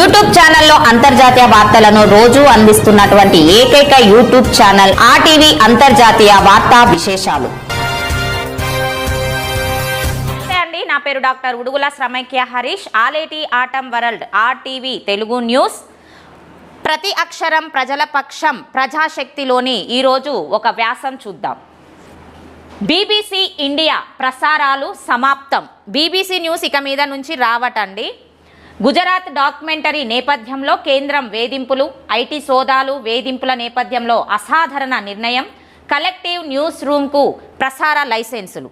YouTube ఛానల్లో అంతర్జాతీయ వార్తలను రోజు అందిస్తున్నటువంటి ఏకైక యూట్యూబ్ ఛానల్ ఆర్టీవీ అంతర్జాతీయ వార్తా విశేషాలు. నమస్తే అండి నా పేరు doctor Udugula Shramaikya Harish. Aleti Atam world RTV Telugu news. ప్రతి అక్షరం ప్రజల పక్షం ప్రజాశక్తిలోని ఈరోజు ఒక వ్యాసం చూద్దాం. బీబీసీ ఇండియా ప్రసారాలు సమాప్తం. బీబీసీ న్యూస్ ఇక మీద నుంచి రావటండి. గుజరాత్ డాక్యుమెంటరీ నేపథ్యంలో కేంద్రం వేధింపులు ఐటీ సోదాలు వేధింపుల నేపథ్యంలో అసాధారణ నిర్ణయం కలెక్టివ్ న్యూస్ రూమ్కు ప్రసార లైసెన్సులు.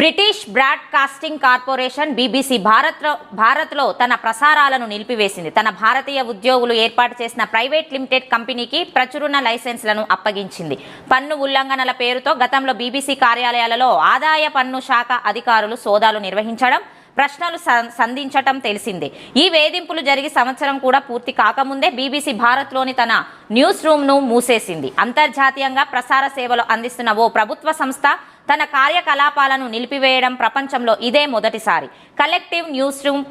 బ్రిటిష్ బ్రాడ్కాస్టింగ్ కార్పొరేషన్ బీబీసీ భారత్లో భారత్లో తన ప్రసారాలను నిలిపివేసింది. తన భారతీయ ఉద్యోగులు ఏర్పాటు చేసిన ప్రైవేట్ లిమిటెడ్ కంపెనీకి ప్రచురణ లైసెన్స్లను అప్పగించింది. పన్ను ఉల్లంఘనల పేరుతో గతంలో బీబీసీ కార్యాలయాలలో ఆదాయ పన్ను శాఖ అధికారులు సోదాలు నిర్వహించడం ప్రశ్నలు సంధించటం తెలిసిందే. ఈ వేధింపులు జరిగి సంవత్సరం కూడా పూర్తి కాకముందే బీబీసీ భారత్లోని తన న్యూస్ రూమ్ను మూసేసింది. అంతర్జాతీయంగా ప్రసార సేవలు అందిస్తున్న ఓ ప్రభుత్వ సంస్థ తన కార్యకలాపాలను నిలిపివేయడం ప్రపంచంలో ఇదే మొదటిసారి. కలెక్టివ్ న్యూస్ రూమ్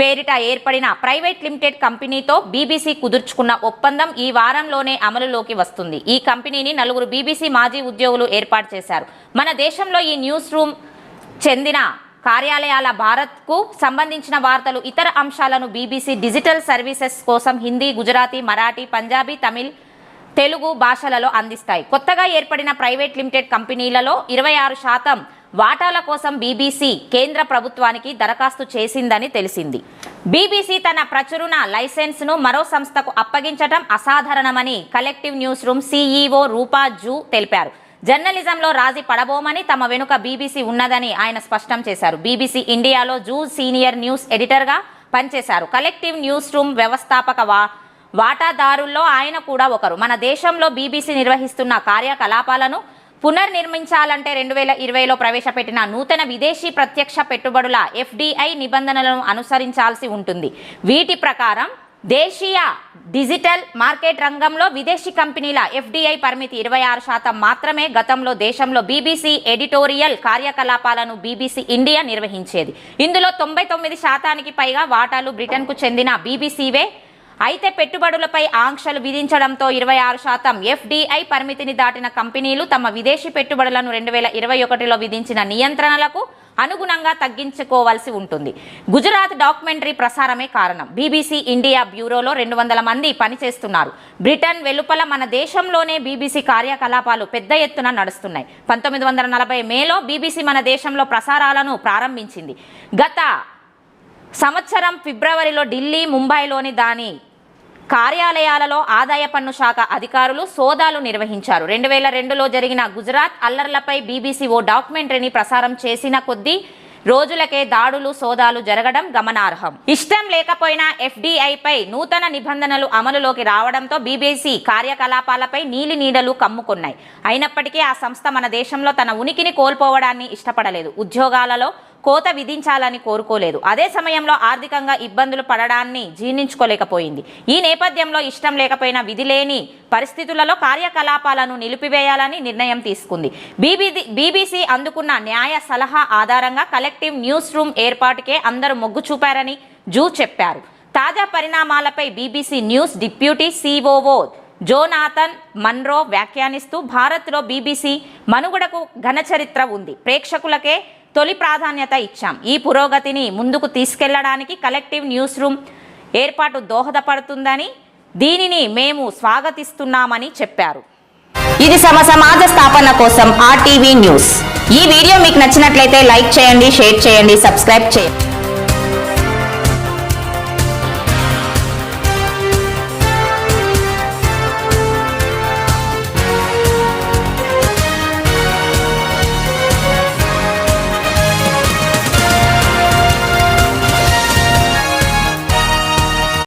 పేరిట ఏర్పడిన ప్రైవేట్ లిమిటెడ్ కంపెనీతో బీబీసీ కుదుర్చుకున్న ఒప్పందం ఈ వారంలోనే అమలులోకి వస్తుంది. ఈ కంపెనీని నలుగురు బీబీసీ మాజీ ఉద్యోగులు ఏర్పాటు చేశారు. మన దేశంలో ఈ న్యూస్ రూమ్ చెందిన కార్యాలయాల భారత్కు సంబంధించిన వార్తలు ఇతర అంశాలను బీబీసీ డిజిటల్ సర్వీసెస్ కోసం హిందీ గుజరాతీ మరాఠీ పంజాబీ తమిళ్ తెలుగు భాషలలో అందిస్తాయి. కొత్తగా ఏర్పడిన ప్రైవేట్ లిమిటెడ్ కంపెనీలలో ఇరవై ఆరు శాతం వాటాల కోసం బీబీసీ కేంద్ర ప్రభుత్వానికి దరఖాస్తు చేసిందని తెలిసింది. బీబీసీ తన ప్రచురణ లైసెన్స్ను మరో సంస్థకు అప్పగించటం అసాధారణమని collective news room CEO Rupa Jha తెలిపారు. జర్నలిజంలో రాజీ పడబోమని తమ వెనుక బీబీసీ ఉన్నదని ఆయన స్పష్టం చేశారు. బీబీసీ ఇండియాలో జూ సీనియర్ న్యూస్ ఎడిటర్గా పనిచేశారు. కలెక్టివ్ న్యూస్ రూమ్ వ్యవస్థాపక వా వాటాదారుల్లో ఆయన కూడా ఒకరు. మన దేశంలో బీబీసీ నిర్వహిస్తున్న కార్యకలాపాలను పునర్నిర్మించాలంటే రెండు వేల ఇరవైలో ప్రవేశపెట్టిన నూతన విదేశీ ప్రత్యక్ష పెట్టుబడుల ఎఫ్డిఐ నిబంధనలను అనుసరించాల్సి ఉంటుంది. వీటి ప్రకారం దేశీయ డిజిటల్ మార్కెట్ రంగంలో విదేశీ కంపెనీల ఎఫ్డిఐ పరిమితి ఇరవై ఆరు శాతం మాత్రమే గతంలో దేశంలో బీబీసీ ఎడిటోరియల్ కార్యకలాపాలను బీబీసీ ఇండియా నిర్వహించేది. ఇందులో తొంభై తొమ్మిది శాతానికి పైగా వాటాలు బ్రిటన్కు చెందిన బీబీసీవే. అయితే పెట్టుబడులపై ఆంక్షలు విధించడంతో ఇరవై ఆరు శాతం ఎఫ్డిఐ పరిమితిని దాటిన కంపెనీలు తమ విదేశీ పెట్టుబడులను రెండు వేల ఇరవై ఒకటిలో విధించిన నియంత్రణలకు అనుగుణంగా తగ్గించుకోవాల్సి ఉంటుంది. గుజరాత్ డాక్యుమెంటరీ ప్రసారమే కారణం. బీబీసీ ఇండియా బ్యూరోలో రెండు వందల మంది పనిచేస్తున్నారు. బ్రిటన్ వెలుపల మన దేశంలోనే బీబీసీ కార్యకలాపాలు పెద్ద ఎత్తున నడుస్తున్నాయి. పంతొమ్మిది వందల నలభై మేలో బీబీసీ మన దేశంలో ప్రసారాలను ప్రారంభించింది. గత సంవత్సరం ఫిబ్రవరిలో ఢిల్లీ ముంబైలోని దాని కార్యాలయాలలో ఆదాయ పన్ను శాఖ అధికారులు సోదాలు నిర్వహించారు. రెండు వేల రెండులో జరిగిన గుజరాత్ అల్లర్లపై బీబీసీ ఓ డాక్యుమెంటరీని ప్రసారం చేసిన కొద్దీ రోజులకే దాడులు సోదాలు జరగడం గమనార్హం. ఇష్టం లేకపోయినా ఎఫ్డీఐపై నూతన నిబంధనలు అమలులోకి రావడంతో బీబీసీ కార్యకలాపాలపై నీలి నీడలు కమ్ముకున్నాయి. అయినప్పటికీ ఆ సంస్థ మన దేశంలో తన ఉనికిని కోల్పోవడాన్ని ఇష్టపడలేదు. ఉద్యోగాలలో కోత విధించాలని కోరుకోలేదు. అదే సమయంలో ఆర్థికంగా ఇబ్బందులు పడడాన్ని జీర్ణించుకోలేకపోయింది. ఈ నేపథ్యంలో ఇష్టం లేకపోయినా విధి లేని పరిస్థితులలో కార్యకలాపాలను నిలిపివేయాలని నిర్ణయం తీసుకుంది. బీబీది బీబీసీ అందుకున్న న్యాయ సలహా ఆధారంగా కలెక్టివ్ న్యూస్ రూమ్ ఏర్పాటుకే అందరూ మొగ్గు చూపారని జూ చెప్పారు. తాజా పరిణామాలపై BBC news deputy COO Jonathan Munro వ్యాఖ్యానిస్తూ భారత్లో బీబీసీ మనుగడకు ఘన చరిత్ర ఉంది. ప్రేక్షకులకే తొలి ప్రాధాన్యత ఇచ్చాం. ఈ పురోగతిని ముందుకు తీసుకెళ్ళడానికి కలెక్టివ్ న్యూస్ రూమ్ ఏర్పాటు దోహదపడుతుందని దీనిని మేము స్వాగతిస్తున్నామని చెప్పారు. ఇది సమ సమాజ స్థాపన కోసం ఆర్టీవీ న్యూస్. ఈ వీడియో మీకు నచ్చినట్లయితే లైక్ చేయండి షేర్ చేయండి సబ్స్క్రైబ్ చేయండి.